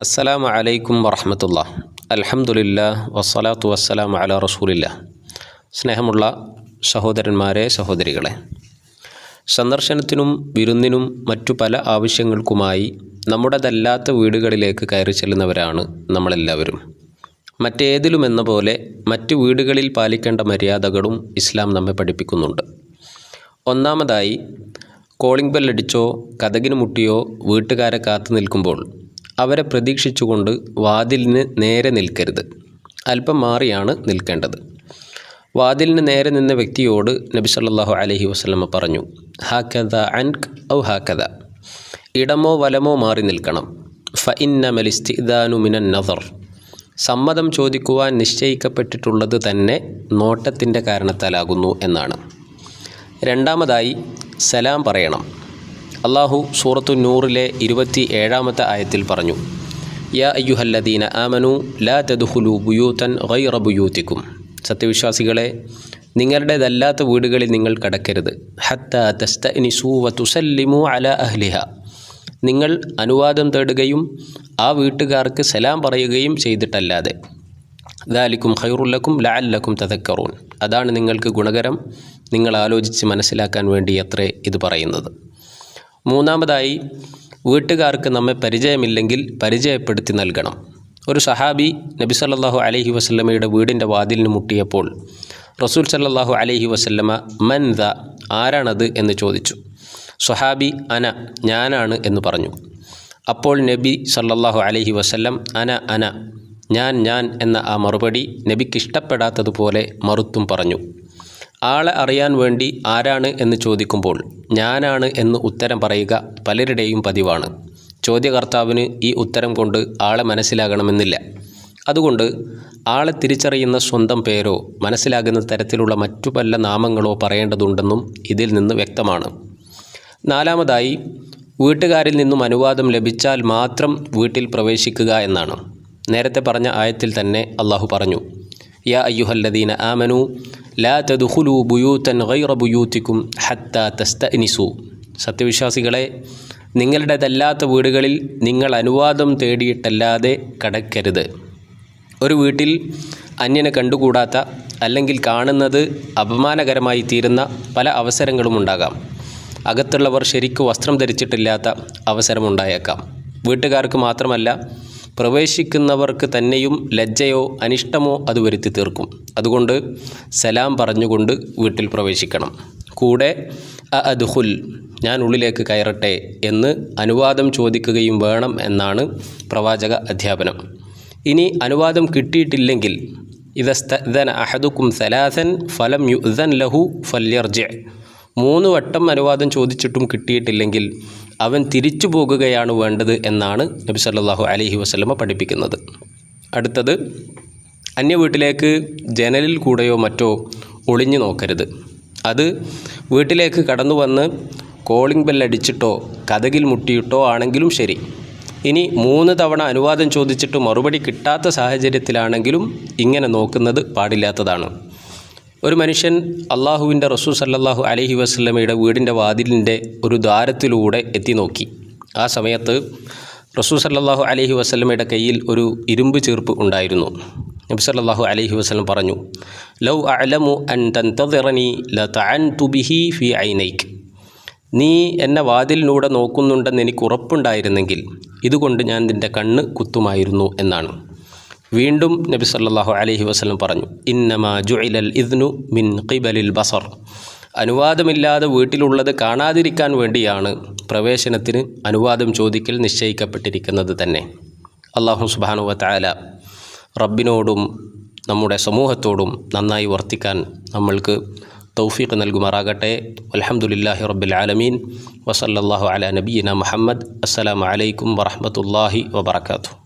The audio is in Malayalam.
അസ്സലാമു അലൈക്കും വറഹമത്തുള്ള അലഹമുല്ല വസ്സലാത്തു വസ്സലാം അല റസൂലില്ല സ്നേഹമുള്ള സഹോദരന്മാരെ സഹോദരികളെ സന്ദർശനത്തിനും വിരുന്നിനും മറ്റു പല ആവശ്യങ്ങൾക്കുമായി നമ്മുടേതല്ലാത്ത വീടുകളിലേക്ക് കയറി ചെല്ലുന്നവരാണ് നമ്മളെല്ലാവരും. മറ്റേതിലും എന്ന പോലെ മറ്റു വീടുകളിൽ പാലിക്കേണ്ട മര്യാദകളും ഇസ്ലാം നമ്മെ പഠിപ്പിക്കുന്നുണ്ട്. ഒന്നാമതായി കോളിംഗ് ബെല്ലടിച്ചോ കഥകിന് മുട്ടിയോ വീട്ടുകാരെ കാത്തു നിൽക്കുമ്പോൾ അവരെ പ്രതീക്ഷിച്ചുകൊണ്ട് വാതിലിന് നേരെ നിൽക്കരുത്. അല്പം മാറിയാണ് നിൽക്കേണ്ടത്. വാതിലിന് നേരെ നിന്ന വ്യക്തിയോട് നബി സല്ലാഹു അലഹി വസ്ലമ പറഞ്ഞു ഹാക്കഥ അൻക് ഔ ഹാക്കഥ ഇടമോ വലമോ മാറി നിൽക്കണം. ഫ ഇന്ന മലിസ്തിദാനു മിനൻ നദർ. സമ്മതം ചോദിക്കുവാൻ നിശ്ചയിക്കപ്പെട്ടിട്ടുള്ളത് തന്നെ നോട്ടത്തിന്റെ കാരണത്താലാകുന്നു എന്നാണ്. രണ്ടാമതായി സലാം പറയണം. അള്ളാഹു സൂറത്തു നൂറിലെ ഇരുപത്തി ഏഴാമത്തെ ആയത്തിൽ പറഞ്ഞു യാ അയ്യുഹല്ലദീന ആമനു ലാ തദുഹുലു ബുയൂത്തൻ ഗൈറ ബുയൂത്തിക്കും. സത്യവിശ്വാസികളെ നിങ്ങളുടേതല്ലാത്ത വീടുകളിൽ നിങ്ങൾ കടക്കരുത്. ഹത്ത തസ്തനിസു വ തുസല്ലിമു അല അഹ്ലിഹ. നിങ്ങൾ അനുവാദം തേടുകയും ആ വീട്ടുകാർക്ക് സലാം പറയുകയും ചെയ്തിട്ടല്ലാതെ. ദാലിക്കും ഖൈറുല്ലക്കും ലാല്ലക്കും തദക്കറൂൻ. അതാണ് നിങ്ങൾക്ക് ഗുണകരം. നിങ്ങൾ ആലോചിച്ച് മനസ്സിലാക്കാൻ വേണ്ടി അത്രേ ഇത് പറയുന്നത്. മൂന്നാമതായി വീട്ടുകാർക്ക് നമ്മെ പരിചയമില്ലെങ്കിൽ പരിചയപ്പെടുത്തി നൽകണം. ഒരു സഹാബി നബി സല്ലാഹു അലഹി വസ്ലമയുടെ വീടിന്റെ വാതിലിന് മുട്ടിയപ്പോൾ റസൂൽ സല്ലാഹു അലഹി വസല്ലമ മൻ ദ? ആരാണത്? എന്ന് ചോദിച്ചു. സുഹാബി അന ഞാനാണ് എന്ന് പറഞ്ഞു. അപ്പോൾ നബി സല്ലാഹു അലഹി വസല്ലം അന അന ഞാൻ ഞാൻ എന്ന ആ മറുപടി നബിക്ക് ഇഷ്ടപ്പെടാത്തതുപോലെ മറുത്തും പറഞ്ഞു. ആളെ അറിയാൻ വേണ്ടി ആരാണ് എന്ന് ചോദിക്കുമ്പോൾ ഞാനാണ് എന്ന് ഉത്തരം പറയുക പലരുടെയും പതിവാണ്. ചോദ്യകർത്താവിന് ഈ ഉത്തരം കൊണ്ട് ആളെ മനസ്സിലാകണമെന്നില്ല. അതുകൊണ്ട് ആളെ തിരിച്ചറിയുന്ന സ്വന്തം പേരോ മനസ്സിലാകുന്ന തരത്തിലുള്ള മറ്റു പല നാമങ്ങളോ പറയേണ്ടതുണ്ടെന്നും ഇതിൽ നിന്ന് വ്യക്തമാണ്. നാലാമതായി വീട്ടുകാരിൽ നിന്നും അനുവാദം ലഭിച്ചാൽ മാത്രം വീട്ടിൽ പ്രവേശിക്കുക എന്നാണ്. നേരത്തെ പറഞ്ഞ ആയത്തിൽ തന്നെ അള്ളാഹു പറഞ്ഞു യാ അയ്യുഹല്ലദീന ആമനു ലാ തദുഹുലു ബുയൂത്തൻ ഗൈറ ബുയൂത്തിക്കും ഹത്ത തസ്തനിസു സത്യവിശ്വാസികളെ നിങ്ങളുടേതല്ലാത്ത വീടുകളിൽ നിങ്ങൾ അനുവാദം തേടിയിട്ടല്ലാതെ കടക്കരുത്. ഒരു വീട്ടിൽ അന്യനെ കണ്ടുകൂടാത്ത അല്ലെങ്കിൽ കാണുന്നത് അപമാനകരമായി തീരുന്ന പല അവസരങ്ങളും ഉണ്ടാകാം. അകത്തുള്ളവർ ശരിക്കു വസ്ത്രം ധരിച്ചിട്ടില്ലാത്ത അവസരമുണ്ടായേക്കാം. വീട്ടുകാർക്ക് മാത്രമല്ല പ്രവേശിക്കുന്നവർക്ക് തന്നെയും ലജ്ജയോ അനിഷ്ടമോ അത് വരുത്തി തീർക്കും. അതുകൊണ്ട് സലാം പറഞ്ഞുകൊണ്ട് വീട്ടിൽ പ്രവേശിക്കണം. കൂടെ അ അദ്ഹുൽ ഞാൻ ഉള്ളിലേക്ക് കയറട്ടെ എന്ന് അനുവാദം ചോദിക്കുകയും വേണം എന്നാണ് പ്രവാചക അധ്യാപനം. ഇനി അനുവാദം കിട്ടിയിട്ടില്ലെങ്കിൽ ഇതസ്തന അഹദുക്കും സലാസൻ ഫലം യുദൻ ലഹു ഫല്യർജ. മൂന്ന് വട്ടം അനുവാദം ചോദിച്ചിട്ടും കിട്ടിയിട്ടില്ലെങ്കിൽ അവൻ തിരിച്ചു പോകുകയാണ് വേണ്ടത് എന്നാണ് നബി സല്ലാഹു അലഹി വസല്ലമ പഠിപ്പിക്കുന്നത്. അടുത്തത് അന്യ വീട്ടിലേക്ക് ജനലിൽ കൂടെയോ മറ്റോ ഒളിഞ്ഞു നോക്കരുത്. അത് വീട്ടിലേക്ക് കടന്നു വന്ന് കോളിംഗ് ബെല്ലടിച്ചിട്ടോ കഥകിൽ മുട്ടിയിട്ടോ ആണെങ്കിലും ശരി. ഇനി മൂന്ന് തവണ അനുവാദം ചോദിച്ചിട്ട് മറുപടി കിട്ടാത്ത സാഹചര്യത്തിലാണെങ്കിലും ഇങ്ങനെ നോക്കുന്നത് പാടില്ലാത്തതാണ്. ഒരു മനുഷ്യൻ അള്ളാഹുവിന്റെ റസൂൽ സല്ലാഹു അലഹി വസ്ലമയുടെ വീടിന്റെ വാതിലിന്റെ ഒരു ദ്വാരത്തിലൂടെ എത്തി നോക്കി. ആ സമയത്ത് റസൂൽ സല്ലാഹു അലഹി വസ്ലമയുടെ കയ്യിൽ ഒരു ഇരുമ്പ് ചീർപ്പ് ഉണ്ടായിരുന്നു. നബി സല്ലാഹു അലഹി വസ്ലം പറഞ്ഞു ലൗ അലമു അൻ തൻതദിറനി ലുബിഹി ബിഹി ഫി ഐനൈക്ക് നീ എന്നെ വാതിലിനൂടെ നോക്കുന്നുണ്ടെന്ന് എനിക്ക് ഉറപ്പുണ്ടായിരുന്നെങ്കിൽ ഇതുകൊണ്ട് ഞാൻ നിന്റെ കണ്ണ് കുത്തുമായിരുന്നു എന്നാണ്. വീണ്ടും നബി സല്ലാഹു അലഹി വസ്ലം പറഞ്ഞു ഇന്നമാ ജുഇലൽ ഇദ്നു മിൻ ഖിബലിൽ ബസർ. അനുവാദമില്ലാതെ വീട്ടിലുള്ളത് കാണാതിരിക്കാൻ വേണ്ടിയാണ് പ്രവേശനത്തിന് അനുവാദം ചോദിക്കൽ നിശ്ചയിക്കപ്പെട്ടിരിക്കുന്നത് തന്നെ. അള്ളാഹു സുബാനു വാല റബ്ബിനോടും നമ്മുടെ സമൂഹത്തോടും നന്നായി വർത്തിക്കാൻ നമ്മൾക്ക് തൗഫീഖ് നൽകുമാറാകട്ടെ. അലഹമുല്ലാഹി റബ്ബിൽ ആലമീൻ. വസല്ലാഹു അല നബീന മുഹമ്മദ്. അസ്സലാമു അലൈക്കും വറഹമത്തല്ലാഹി വബർക്കാത്തു